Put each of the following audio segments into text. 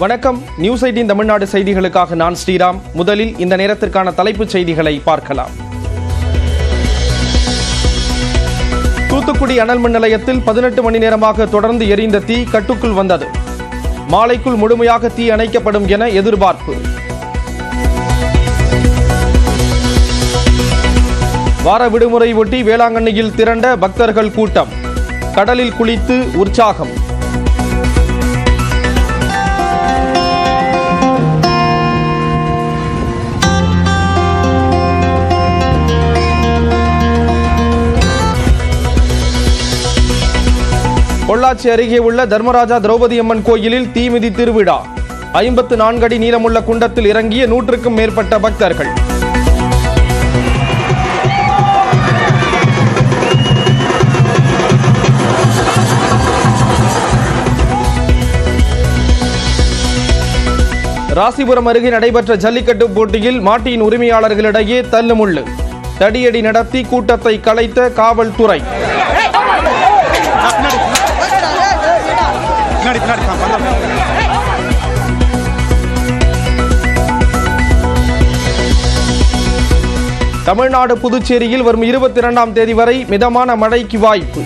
வணக்கம். News eighteen Tamil Nadu செய்திகளுக்காக நான் ஸ்ரீராம். முதலில் இந்த நேரத்திற்கான தலைப்புச் செய்திகளை பார்க்கலாம். தூத்துக்குடி அனல் மின் நிலையத்தில் பதினெட்டு மணி நேரமாக தொடர்ந்து எரிந்த தீ கட்டுக்குள் வந்தது. மாலைக்குள் முழுமையாக தீ அணைக்கப்படும் என எதிர்பார்ப்பு. வார விடுமுறை ஒட்டி வேளாங்கண்ணியில் திரண்ட பக்தர்கள் கூட்டம். கடலில் குளித்து உற்சாகம். பொள்ளாச்சி அருகே உள்ள தர்மராஜா திரௌபதி அம்மன் கோயிலில் தீமிதி திருவிழா ஐம்பத்து நான்கு அடி நீளமுள்ள குண்டத்தில் இறங்கிய நூற்றுக்கும் மேற்பட்ட பக்தர்கள். ராசிபுரம் அருகே நடைபெற்ற ஜல்லிக்கட்டு போட்டியில் மாட்டியின் உரிமையாளர்களிடையே தள்ளுமுள்ளு. தடியடி நடத்தி கூட்டத்தை கலைத்த காவல்துறை. பின்னாடி பின்னாடி தான் தமிழ்நாடு புதுச்சேரியில் வரும் இருபத்தி இரண்டாம் தேதி வரை மிதமான மழைக்கு வாய்ப்பு.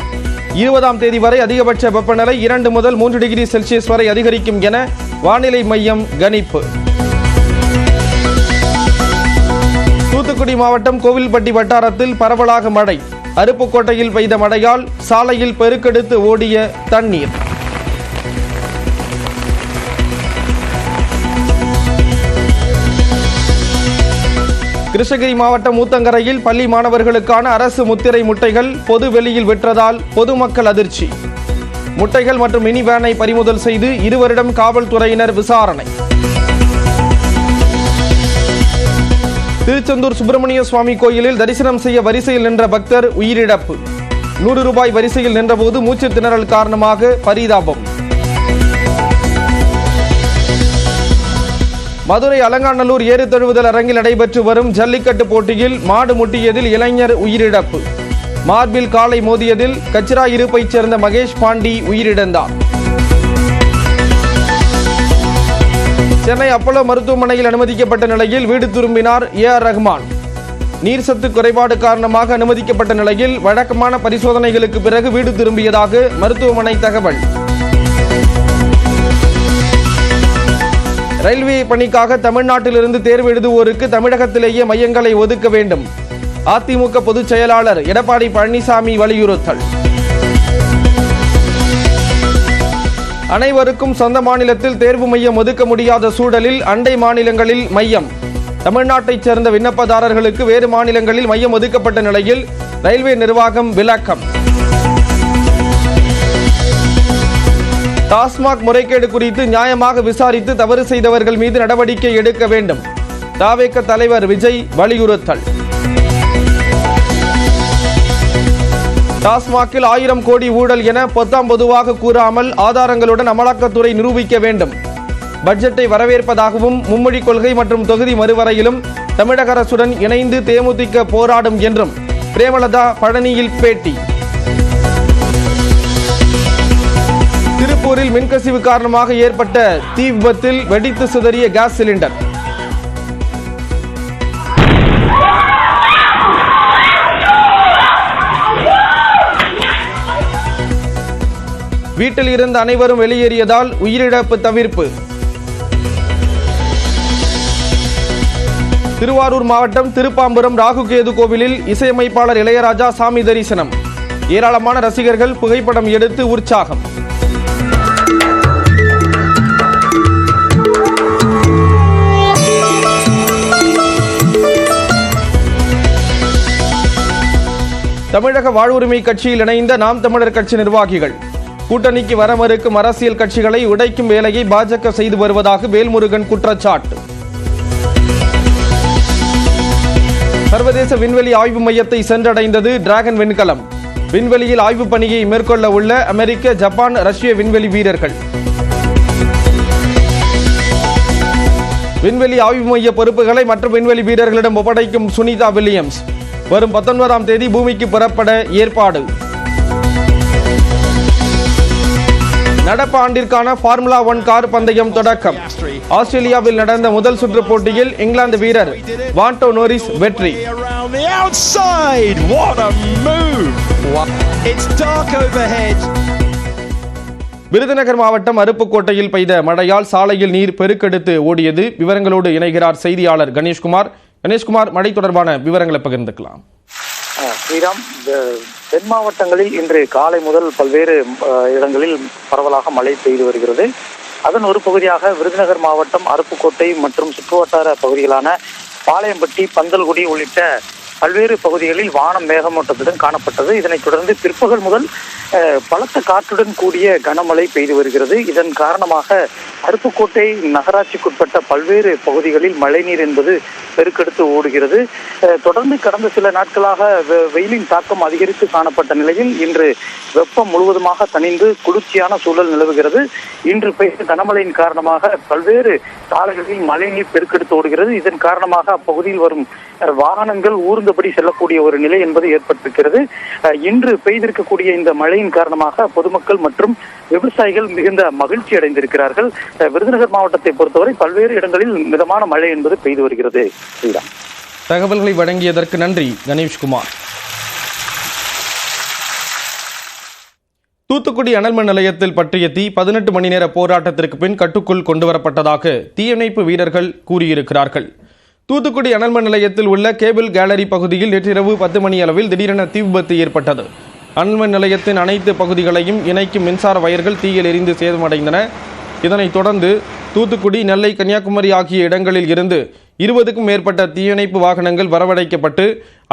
இருபதாம் தேதி வரை அதிகபட்ச வெப்பநிலை இரண்டு முதல் மூன்று டிகிரி செல்சியஸ் வரை அதிகரிக்கும் என வானிலை மையம் கணிப்பு. தூத்துக்குடி மாவட்டம் கோவில்பட்டி வட்டாரத்தில் பரவலாக மழை. அருப்புக்கோட்டையில் பெய்த மழையால் சாலையில் பெருக்கெடுத்து ஓடிய தண்ணீர். கிருஷ்ணகிரி மாவட்டம் ஊத்தங்கரையில் பள்ளி மாணவர்களுக்கான அரசு முத்திரை முட்டைகள் பொது வெளியில் விற்றதால் பொதுமக்கள் அதிர்ச்சி. முட்டைகள் மற்றும் மினி வேனை பறிமுதல் செய்து இருவரிடம் காவல்துறையினர் விசாரணை. திருச்செந்தூர் சுப்பிரமணிய சுவாமி கோயிலில் தரிசனம் செய்ய வரிசையில் நின்ற பக்தர் உயிரிழப்பு. நூறு ரூபாய் வரிசையில் நின்றபோது மூச்சு திணறல் காரணமாக பரிதாபம். மதுரை அலங்காநல்லூர் ஏறு தழுவுதல் அரங்கில் நடைபெற்று வரும் ஜல்லிக்கட்டு போட்டியில் மாடு முட்டியதில் இளைஞர் உயிரிழப்பு. மார்பில் காலை மோதியதில் கச்சிரா இருப்பைச் சேர்ந்த மகேஷ் பாண்டி உயிரிழந்தார். சென்னை அப்போலோ மருத்துவமனையில் அனுமதிக்கப்பட்ட நிலையில் வீடு திரும்பினார் ஏ ஆர் ரஹ்மான் நீர் சத்து குறைபாடு காரணமாக அனுமதிக்கப்பட்ட நிலையில் வழக்கமான பரிசோதனைகளுக்கு பிறகு வீடு திரும்பியதாக மருத்துவமனை தகவல். ரயில்வே பணிக்காக தமிழ்நாட்டிலிருந்து தேர்வு எழுதுவோருக்கு தமிழகத்திலேயே மையங்களை ஒதுக்க வேண்டும். அதிமுக பொதுச் செயலாளர் எடப்பாடி பழனிசாமி வலியுறுத்தல். அனைவருக்கும் சொந்த மாநிலத்தில் தேர்வு மையம் ஒதுக்க முடியாத சூழலில் அண்டை மாநிலங்களில் மையம். தமிழ்நாட்டைச் சேர்ந்த விண்ணப்பதாரர்களுக்கு வேறு மாநிலங்களில் மையம் ஒதுக்கப்பட்ட நிலையில் ரயில்வே நிர்வாகம் விளக்கம். டாஸ்மாக் முறைகேடு குறித்து நியாயமாக விசாரித்து தவறு செய்தவர்கள் மீது நடவடிக்கை எடுக்க வேண்டும். தாவேக்க தலைவர் விஜய் வலியுறுத்தல். டாஸ்மாகில் ஆயிரம் கோடி ஊழல் என பொத்தாம் பொதுவாக கூறாமல் ஆதாரங்களுடன் அமலாக்கத்துறை நிரூபிக்க வேண்டும். பட்ஜெட்டை வரவேற்பதாகவும் மும்மொழி கொள்கை மற்றும் தொகுதி மறுவரையிலும் தமிழக அரசுடன் இணைந்து தேமுதிக போராடும் என்றும் பிரேமலதா பழனியில் பேட்டி. திருப்பூரில் மின்கசிவு காரணமாக ஏற்பட்ட தீ விபத்தில் வெடித்து சிதறிய கேஸ் சிலிண்டர். வீட்டில் இருந்த அனைவரும் வெளியேறியதால் உயிரிழப்பு தவிர்ப்பு. திருவாரூர் மாவட்டம் திருப்பாம்புரம் ராகுகேது கோவிலில் இசையமைப்பாளர் இளையராஜா சாமி தரிசனம். ஏராளமான ரசிகர்கள் புகைப்படம் எடுத்து உற்சாகம். தமிழக வாழ்வுரிமை கட்சியில் இணைந்த நாம் தமிழர் கட்சி நிர்வாகிகள். கூட்டணிக்கு வர மறுக்கும் அரசியல் கட்சிகளை உடைக்கும் வேலையை பாஜக செய்து வருவதாக வேல்முருகன் குற்றச்சாட்டு. சர்வதேச விண்வெளி ஆய்வு மையத்தை சென்றடைந்தது டிராகன் விண்கலம். விண்வெளியில் ஆய்வுப் பணியை மேற்கொள்ள உள்ள அமெரிக்க ஜப்பான் ரஷ்ய விண்வெளி வீரர்கள். விண்வெளி ஆய்வு மைய பொறுப்புகளை மற்ற விண்வெளி வீரர்களிடம் ஒப்படைக்கும் சுனிதா வில்லியம்ஸ். வரும் பத்தொன்பதாம் தேதி பூமிக்கு புறப்பட ஏற்பாடு. நடப்பு ஆண்டிற்கான ஃபார்முலா ஒன் கார் பந்தயம் தொடக்கம். ஆஸ்திரேலியாவில் நடந்த முதல் சுற்று போட்டியில் இங்கிலாந்து வீரர் வாண்டோ நோரிஸ் வெற்றி. விருதுநகர் மாவட்டம் அருப்புக்கோட்டையில் பெய்த மழையால் சாலையில் நீர் பெருக்கெடுத்து ஓடியது. விவரங்களோடு இணைகிறார் செய்தியாளர் கணேஷ்குமார். கணேஷ்குமார் மழை தொடர்பான விவரங்களை பகிர்ந்துக்கலாம். ஆ, ஸ்ரீராம் தென் மாவட்டங்களில் இன்று காலை முதல் பல்வேறு இடங்களில் பரவலாக மழை பெய்து வருகிறது. அதன் ஒரு பகுதியாக விருதுநகர் மாவட்டம் அருப்புக்கோட்டை மற்றும் சுற்றுவட்டார பகுதிகளான பாளையம்பட்டி பந்தல்குடி உள்ளிட்ட பல்வேறு பகுதிகளில் வானம் மேகமூட்டத்துடன் காணப்பட்டது. இதனைத் தொடர்ந்து பிற்பகல் முதல் பலத்த காற்றுடன் கூடிய கனமழை பெய்து வருகிறது. இதன் காரணமாக அருப்புக்கோட்டை நகராட்சிக்குட்பட்ட பல்வேறு பகுதிகளில் மழைநீர் என்பது பெருக்கெடுத்து ஓடுகிறது. தொடர்ந்து கடந்த சில நாட்களாக வெ- வெயிலின் தாக்கம் அதிகரித்து காணப்பட்ட நிலையில் இன்று வெப்பம் முழுவதுமாக தணிந்து குளிர்ச்சியான சூழல் நிலவுகிறது. இன்று பெய்த கனமழையின் காரணமாக பல்வேறு சாலைகளில் மழைநீர் பெருக்கெடுத்து ஓடுகிறது. இதன் காரணமாக அப்பகுதியில் வரும் வாகனங்கள் ஊர்ந்து இருந்தபடி செல்லக்கூடிய ஒரு நிலை என்பது ஏற்பட்டிருக்கிறது. இன்று பெய்திருக்கக்கூடிய இந்த மழையின் காரணமாக பொதுமக்கள் மற்றும் விவசாயிகள் மிகுந்த மகிழ்ச்சி அடைந்திருக்கிறார்கள். விருதுநகர் மாவட்டத்தை பொறுத்தவரை பல்வேறு இடங்களில் மிதமான மழை என்பது பெய்து வருகிறது. தகவல்களை வழங்கியதற்கு நன்றி கணேஷ்குமார். தூத்துக்குடி அனல்மின் நிலையத்தில் பற்றிய தீ பதினெட்டு மணி நேர போராட்டத்திற்கு பின் கட்டுக்குள் கொண்டுவரப்பட்டதாக தீயணைப்பு வீரர்கள் கூறியிருக்கிறார்கள். தூத்துக்குடி அனல்மின் நிலையத்தில் உள்ள கேபிள் கேலரி பகுதியில் நேற்றிரவு பத்து மணி அளவில் திடீரென தீ விபத்து ஏற்பட்டது. அனல்மின் நிலையத்தின் அனைத்து பகுதிகளையும் இணைக்கும் மின்சார வயர்கள் தீயில் எரிந்து சேதமடைந்தன. இதனைத் தொடர்ந்து தூத்துக்குடி நெல்லை கன்னியாகுமரி ஆகிய இடங்களில் இருந்து இருபதுக்கும் மேற்பட்ட தீயணைப்பு வாகனங்கள் வரவழைக்கப்பட்டு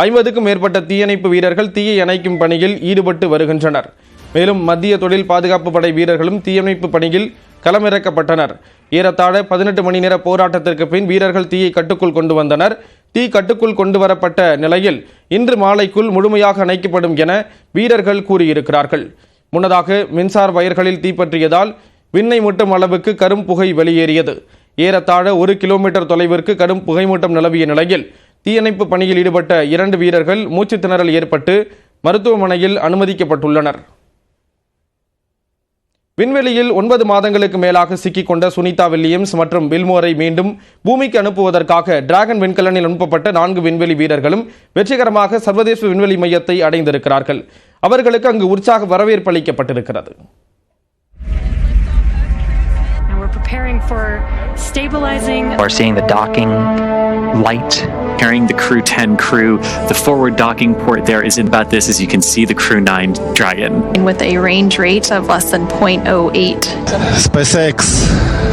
ஐம்பதுக்கும் மேற்பட்ட தீயணைப்பு வீரர்கள் தீயை அணைக்கும் பணியில் ஈடுபட்டு வருகின்றனர். மேலும் மத்திய தொழில் பாதுகாப்பு படை வீரர்களும் தீயணைப்பு பணியில் களமிறக்கப்பட்டனர். ஏறத்தாழ பதினெட்டு மணி நேர போராட்டத்திற்கு பின் வீரர்கள் தீயை கட்டுக்குள் கொண்டு வந்தனர். தீ கட்டுக்குள் கொண்டு வரப்பட்ட நிலையில் இன்று மாலைக்குள் முழுமையாக அணைக்கப்படும் என வீரர்கள் கூறியிருக்கிறார்கள். முன்னதாக மின்சார வயர்களில் தீப்பற்றியதால் விண்ணை முட்டும் அளவுக்கு கரும் புகை வெளியேறியது. ஏறத்தாழ ஒரு கிலோமீட்டர் தொலைவிற்கு கடும் புகைமூட்டம் நிலவிய நிலையில் தீயணைப்பு பணியில் ஈடுபட்ட இரண்டு வீரர்கள் மூச்சுத்திணறல் ஏற்பட்டு மருத்துவமனையில் அனுமதிக்கப்பட்டுள்ளனர். விண்வெளியில் ஒன்பது மாதங்களுக்கு மேலாக சிக்கிக்கொண்ட சுனிதா வில்லியம்ஸ் மற்றும் வில்மோரை மீண்டும் பூமிக்கு அனுப்புவதற்காக டிராகன் விண்கலனில் அனுப்பப்பட்ட நான்கு விண்வெளி வீரர்களும் வெற்றிகரமாக சர்வதேச விண்வெளி மையத்தை அடைந்திருக்கிறார்கள். அவர்களுக்கு அங்கு உற்சாக வரவேற்பு அளிக்கப்பட்டிருக்கிறது. Preparing for stabilizing. are seeing the docking light carrying the Crew 10 crew. The forward docking port there is about this as you can see the Crew 9 Dragon. And with a range rate of less than 0.08. SpaceX